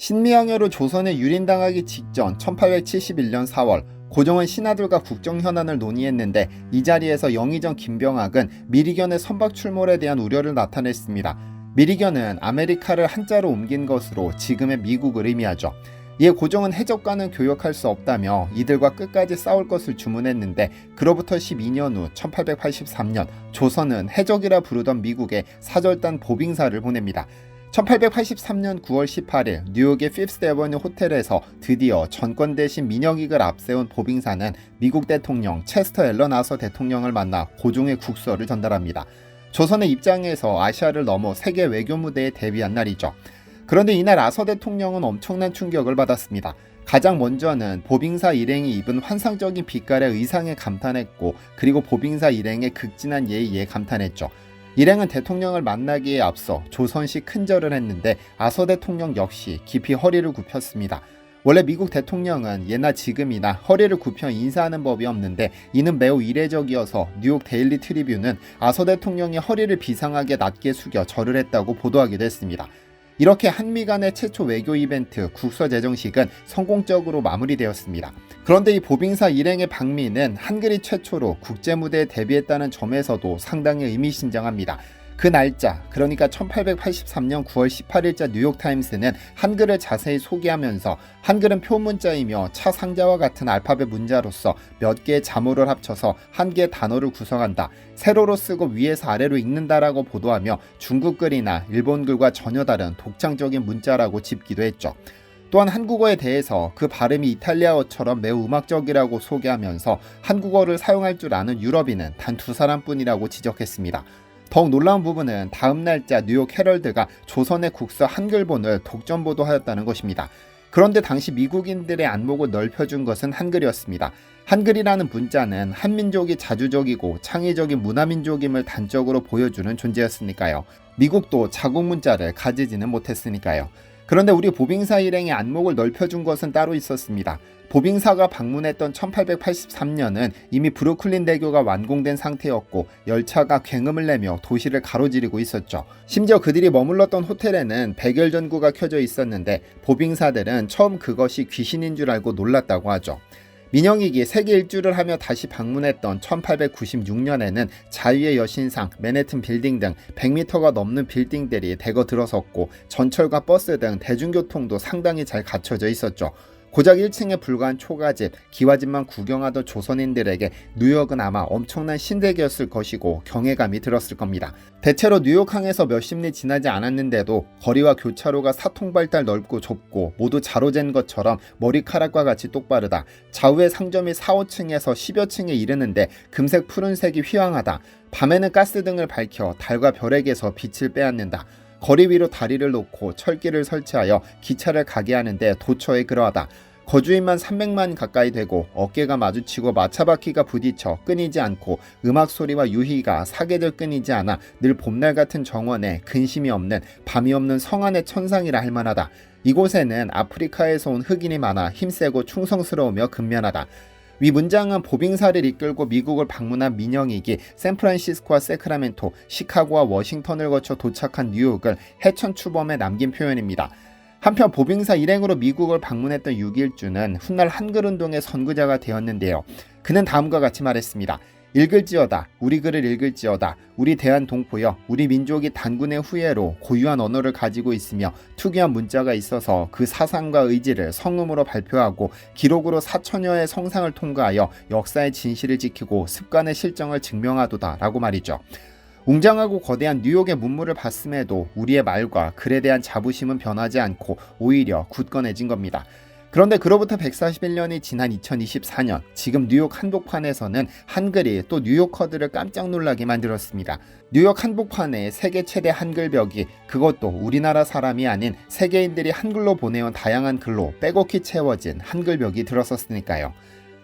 신미양요로 조선에 유린당하기 직전 1871년 4월 고종은 신하들과 국정 현안을 논의했는데 이 자리에서 영의정 김병학은 미리견의 선박 출몰에 대한 우려를 나타냈습니다. 미리견은 아메리카를 한자로 옮긴 것으로 지금의 미국을 의미하죠. 이에 고종은 해적과는 교역할 수 없다며 이들과 끝까지 싸울 것을 주문했는데 그로부터 12년 후 1883년 조선은 해적이라 부르던 미국에 사절단 보빙사를 보냅니다. 1883년 9월 18일 뉴욕의 피프스 에버뉴 호텔에서 드디어 전권 대신 민영익을 앞세운 보빙사는 미국 대통령 체스터 앨런 아서 대통령을 만나 고종의 국서를 전달합니다. 조선의 입장에서 아시아를 넘어 세계 외교 무대에 데뷔한 날이죠. 그런데 이날 아서 대통령은 엄청난 충격을 받았습니다. 가장 먼저는 보빙사 일행이 입은 환상적인 빛깔의 의상에 감탄했고 그리고 보빙사 일행의 극진한 예의에 감탄했죠. 일행은 대통령을 만나기에 앞서 조선시 큰절을 했는데 아서 대통령 역시 깊이 허리를 굽혔습니다. 원래 미국 대통령은 예나 지금이나 허리를 굽혀 인사하는 법이 없는데 이는 매우 이례적이어서 뉴욕 데일리 트리뷴은 아서 대통령이 허리를 비상하게 낮게 숙여 절을 했다고 보도하기도 했습니다. 이렇게 한미 간의 최초 외교 이벤트 국서 제정식은 성공적으로 마무리되었습니다. 그런데 이 보빙사 일행의 방미는 한글이 최초로 국제 무대에 데뷔했다는 점에서도 상당히 의미심장합니다. 그 날짜, 그러니까 1883년 9월 18일자 뉴욕타임스는 한글을 자세히 소개하면서 한글은 표문자이며 차 상자와 같은 알파벳 문자로서 몇 개의 자모를 합쳐서 한 개의 단어를 구성한다. 세로로 쓰고 위에서 아래로 읽는다라고 보도하며 중국 글이나 일본 글과 전혀 다른 독창적인 문자라고 짚기도 했죠. 또한 한국어에 대해서 그 발음이 이탈리아어처럼 매우 음악적이라고 소개하면서 한국어를 사용할 줄 아는 유럽인은 단 두 사람뿐이라고 지적했습니다. 더욱 놀라운 부분은 다음 날짜 뉴욕 헤럴드가 조선의 국서 한글본을 독점 보도하였다는 것입니다. 그런데 당시 미국인들의 안목을 넓혀준 것은 한글이었습니다. 한글이라는 문자는 한민족이 자주적이고 창의적인 문화민족임을 단적으로 보여주는 존재였으니까요. 미국도 자국 문자를 가지지는 못했으니까요. 그런데 우리 보빙사 일행의 안목을 넓혀준 것은 따로 있었습니다. 보빙사가 방문했던 1883년은 이미 브루클린 대교가 완공된 상태였고 열차가 굉음을 내며 도시를 가로지르고 있었죠. 심지어 그들이 머물렀던 호텔에는 백열 전구가 켜져 있었는데 보빙사들은 처음 그것이 귀신인 줄 알고 놀랐다고 하죠. 민영익이 세계 일주를 하며 다시 방문했던 1896년에는 자유의 여신상, 맨해튼 빌딩 등 100m가 넘는 빌딩들이 대거 들어섰고 전철과 버스 등 대중교통도 상당히 잘 갖춰져 있었죠. 고작 1층에 불과한 초가집, 기와집만 구경하던 조선인들에게 뉴욕은 아마 엄청난 신세계였을 것이고 경외감이 들었을 겁니다. 대체로 뉴욕항에서 몇십 리 지나지 않았는데도 거리와 교차로가 사통발달 넓고 좁고 모두 자로 잰 것처럼 머리카락과 같이 똑바르다. 좌우의 상점이 4, 5층에서 10여 층에 이르는데 금색 푸른색이 휘황하다. 밤에는 가스등을 밝혀 달과 별에게서 빛을 빼앗는다. 거리 위로 다리를 놓고 철길을 설치하여 기차를 가게 하는데 도처에 그러하다. 거주인만 300만 가까이 되고 어깨가 마주치고 마차바퀴가 부딪혀 끊이지 않고 음악 소리와 유희가 사계절 끊이지 않아 늘 봄날 같은 정원에 근심이 없는 밤이 없는 성안의 천상이라 할 만하다. 이곳에는 아프리카에서 온 흑인이 많아 힘세고 충성스러우며 근면하다. 위 문장은 보빙사를 이끌고 미국을 방문한 민영익이 샌프란시스코와 세크라멘토, 시카고와 워싱턴을 거쳐 도착한 뉴욕을 해천 추범에 남긴 표현입니다. 한편 보빙사 일행으로 미국을 방문했던 6일주는 훗날 한글운동의 선구자가 되었는데요. 그는 다음과 같이 말했습니다. 읽을지어다 우리 글을 읽을지어다 우리 대한 동포여 우리 민족이 단군의 후예로 고유한 언어를 가지고 있으며 특유한 문자가 있어서 그 사상과 의지를 성음으로 발표하고 기록으로 사천여의 성상을 통과하여 역사의 진실을 지키고 습관의 실정을 증명하도다 라고 말이죠. 웅장하고 거대한 뉴욕의 문물을 봤음에도 우리의 말과 글에 대한 자부심은 변하지 않고 오히려 굳건해진 겁니다. 그런데 그로부터 141년이 지난 2024년 지금 뉴욕 한복판에서는 한글이 또 뉴요커들을 깜짝 놀라게 만들었습니다. 뉴욕 한복판에 세계 최대 한글벽이 그것도 우리나라 사람이 아닌 세계인들이 한글로 보내온 다양한 글로 빼곡히 채워진 한글벽이 들어섰으니까요.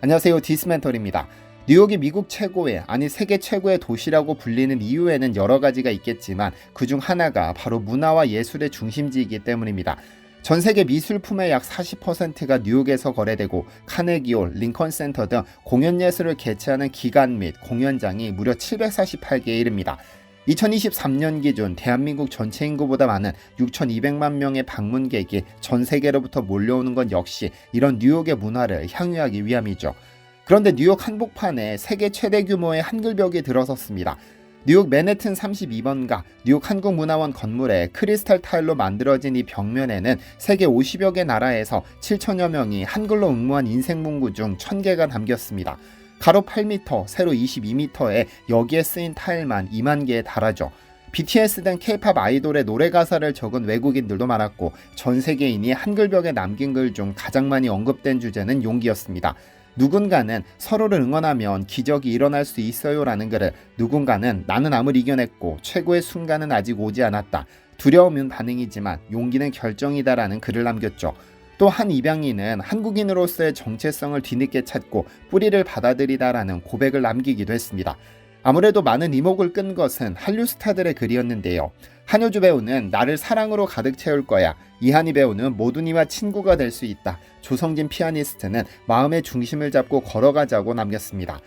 안녕하세요 디스멘털입니다. 뉴욕이 미국 최고의 아니 세계 최고의 도시라고 불리는 이유에는 여러 가지가 있겠지만 그중 하나가 바로 문화와 예술의 중심지이기 때문입니다. 전 세계 미술품의 약 40%가 뉴욕에서 거래되고 카네기홀, 링컨 센터 등 공연 예술을 개최하는 기관 및 공연장이 무려 748개에 이릅니다. 2023년 기준 대한민국 전체 인구보다 많은 6,200만 명의 방문객이 전 세계로부터 몰려오는 건 역시 이런 뉴욕의 문화를 향유하기 위함이죠. 그런데 뉴욕 한복판에 세계 최대 규모의 한글벽이 들어섰습니다. 뉴욕 맨해튼 32번가 뉴욕 한국문화원 건물에 크리스탈 타일로 만들어진 이 벽면에는 세계 50여 개 나라에서 7천여 명이 한글로 응모한 인생문구 중 1000개가 담겼습니다. 가로 8m, 세로 22m에 여기에 쓰인 타일만 2만 개에 달하죠. BTS 등 K-팝 아이돌의 노래 가사를 적은 외국인들도 많았고 전 세계인이 한글벽에 남긴 글 중 가장 많이 언급된 주제는 용기였습니다. 누군가는 서로를 응원하면 기적이 일어날 수 있어요라는 글을 누군가는 나는 암을 이겨냈고 최고의 순간은 아직 오지 않았다. 두려움은 반응이지만 용기는 결정이다라는 글을 남겼죠. 또 한 입양인은 한국인으로서의 정체성을 뒤늦게 찾고 뿌리를 받아들이다라는 고백을 남기기도 했습니다. 아무래도 많은 이목을 끈 것은 한류 스타들의 글이었는데요. 한효주 배우는 나를 사랑으로 가득 채울 거야. 이한희 배우는 모두니와 친구가 될 수 있다. 조성진 피아니스트는 마음의 중심을 잡고 걸어가자고 남겼습니다.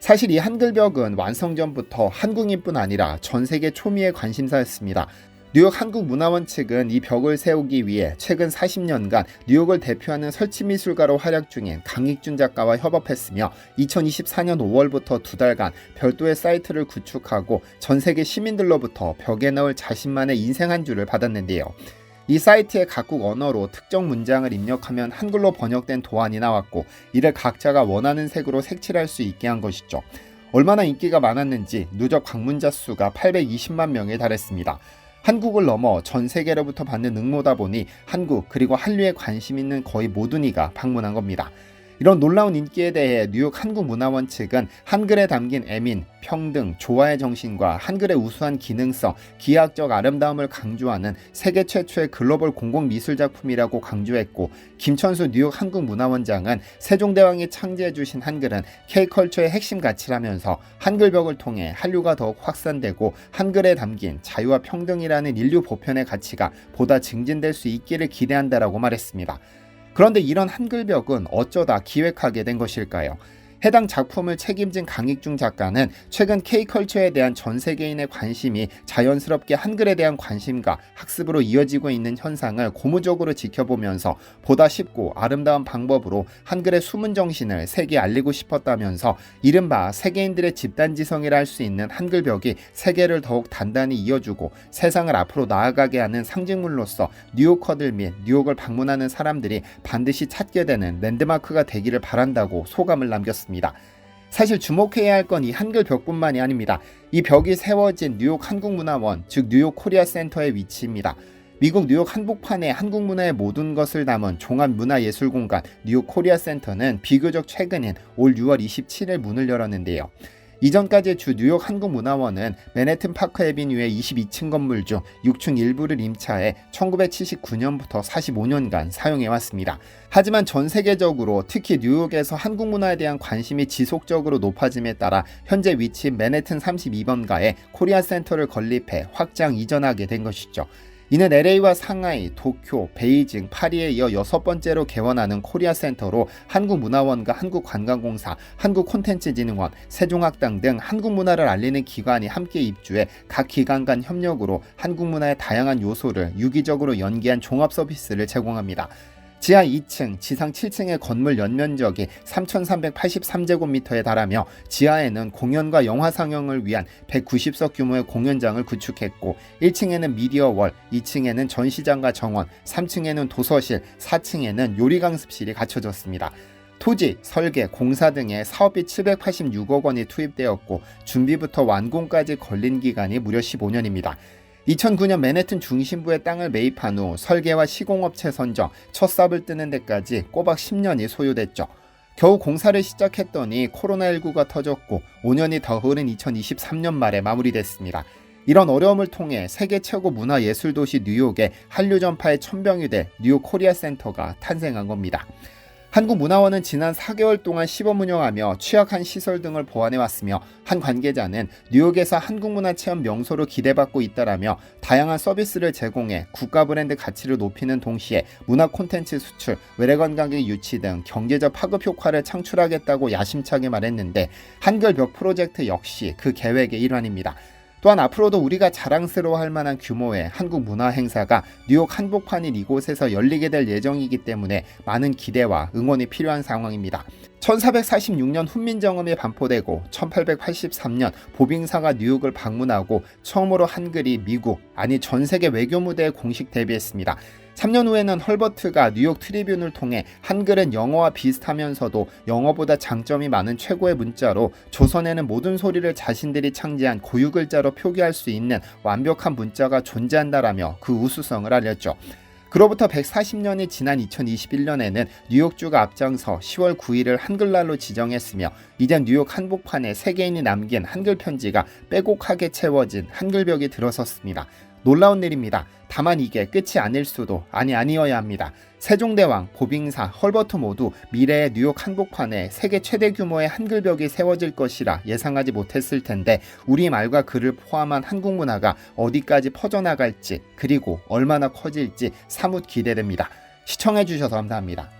사실 이 한글벽은 완성 전부터 한국인뿐 아니라 전 세계 초미의 관심사였습니다. 뉴욕 한국문화원 측은 이 벽을 세우기 위해 최근 40년간 뉴욕을 대표하는 설치미술가로 활약 중인 강익준 작가와 협업했으며 2024년 5월부터 두 달간 별도의 사이트를 구축하고 전 세계 시민들로부터 벽에 넣을 자신만의 인생 한 줄을 받았는데요. 이 사이트의 각국 언어로 특정 문장을 입력하면 한글로 번역된 도안이 나왔고 이를 각자가 원하는 색으로 색칠할 수 있게 한 것이죠. 얼마나 인기가 많았는지 누적 방문자 수가 820만 명에 달했습니다. 한국을 넘어 전 세계로부터 받는 응모다 보니 한국 그리고 한류에 관심 있는 거의 모든 이가 방문한 겁니다. 이런 놀라운 인기에 대해 뉴욕 한국문화원 측은 한글에 담긴 애민, 평등, 조화의 정신과 한글의 우수한 기능성, 기하학적 아름다움을 강조하는 세계 최초의 글로벌 공공미술 작품이라고 강조했고 김천수 뉴욕 한국문화원장은 세종대왕이 창제해 주신 한글은 K컬처의 핵심 가치라면서 한글벽을 통해 한류가 더욱 확산되고 한글에 담긴 자유와 평등이라는 인류 보편의 가치가 보다 증진될 수 있기를 기대한다라고 말했습니다. 그런데 이런 한글벽은 어쩌다 기획하게 된 것일까요? 해당 작품을 책임진 강익중 작가는 최근 K컬처에 대한 전 세계인의 관심이 자연스럽게 한글에 대한 관심과 학습으로 이어지고 있는 현상을 고무적으로 지켜보면서 보다 쉽고 아름다운 방법으로 한글의 숨은 정신을 세계에 알리고 싶었다면서 이른바 세계인들의 집단지성이라 할 수 있는 한글벽이 세계를 더욱 단단히 이어주고 세상을 앞으로 나아가게 하는 상징물로서 뉴요커들 및 뉴욕을 방문하는 사람들이 반드시 찾게 되는 랜드마크가 되기를 바란다고 소감을 남겼습니다. 있습니다. 사실 주목해야 할 건 이 한글 벽뿐만이 아닙니다. 이 벽이 세워진 뉴욕 한국문화원, 즉 뉴욕 코리아 센터의 위치입니다. 미국 뉴욕 한복판에 한국 문화의 모든 것을 담은 종합 문화예술공간 뉴욕 코리아 센터는 비교적 최근인 올 6월 27일 문을 열었는데요. 이전까지 주 뉴욕 한국문화원은 맨해튼 파크 에비뉴의 22층 건물 중 6층 일부를 임차해 1979년부터 45년간 사용해 왔습니다. 하지만 전 세계적으로 특히 뉴욕에서 한국 문화에 대한 관심이 지속적으로 높아짐에 따라 현재 위치인 맨해튼 32번가에 코리아 센터를 건립해 확장 이전하게 된 것이죠. 이는 LA와 상하이, 도쿄, 베이징, 파리에 이어 여섯 번째로 개원하는 코리아 센터로 한국문화원과 한국관광공사, 한국콘텐츠진흥원, 세종학당 등 한국 문화를 알리는 기관이 함께 입주해 각 기관 간 협력으로 한국 문화의 다양한 요소를 유기적으로 연계한 종합 서비스를 제공합니다. 지하 2층, 지상 7층의 건물 연면적이 3,383제곱미터에 달하며 지하에는 공연과 영화 상영을 위한 190석 규모의 공연장을 구축했고 1층에는 미디어월, 2층에는 전시장과 정원, 3층에는 도서실, 4층에는 요리 강습실이 갖춰졌습니다. 토지, 설계, 공사 등의 사업비 786억 원이 투입되었고 준비부터 완공까지 걸린 기간이 무려 15년입니다. 2009년 맨해튼 중심부의 땅을 매입한 후 설계와 시공업체 선정, 첫 삽을 뜨는 데까지 꼬박 10년이 소요됐죠. 겨우 공사를 시작했더니 코로나19가 터졌고 5년이 더 흐른 2023년 말에 마무리됐습니다. 이런 어려움을 통해 세계 최고 문화예술도시 뉴욕의 한류 전파의 천병이 될 뉴욕 코리아 센터가 탄생한 겁니다. 한국문화원은 지난 4개월 동안 시범 운영하며 취약한 시설 등을 보완해 왔으며 한 관계자는 뉴욕에서 한국문화 체험 명소로 기대받고 있다라며 다양한 서비스를 제공해 국가 브랜드 가치를 높이는 동시에 문화 콘텐츠 수출, 외래관 관객 유치 등 경제적 파급 효과를 창출하겠다고 야심차게 말했는데 한글벽 프로젝트 역시 그 계획의 일환입니다. 또한 앞으로도 우리가 자랑스러워할 만한 규모의 한국 문화 행사가 뉴욕 한복판인 이곳에서 열리게 될 예정이기 때문에 많은 기대와 응원이 필요한 상황입니다. 1446년 훈민정음이 반포되고 1883년 보빙사가 뉴욕을 방문하고 처음으로 한글이 미국 아니 전 세계 외교 무대에 공식 데뷔했습니다. 3년 후에는 헐버트가 뉴욕 트리뷴을 통해 한글은 영어와 비슷하면서도 영어보다 장점이 많은 최고의 문자로 조선에는 모든 소리를 자신들이 창제한 고유 글자로 표기할 수 있는 완벽한 문자가 존재한다라며 그 우수성을 알렸죠. 그로부터 140년이 지난 2021년에는 뉴욕주가 앞장서 10월 9일을 한글날로 지정했으며 이젠 뉴욕 한복판에 세계인이 남긴 한글 편지가 빼곡하게 채워진 한글벽이 들어섰습니다. 놀라운 일입니다. 다만 이게 끝이 아닐 수도 아니 아니어야 합니다. 세종대왕, 보빙사, 헐버트 모두 미래의 뉴욕 한복판에 세계 최대 규모의 한글벽이 세워질 것이라 예상하지 못했을 텐데 우리 말과 글을 포함한 한국 문화가 어디까지 퍼져나갈지 그리고 얼마나 커질지 사뭇 기대됩니다. 시청해주셔서 감사합니다.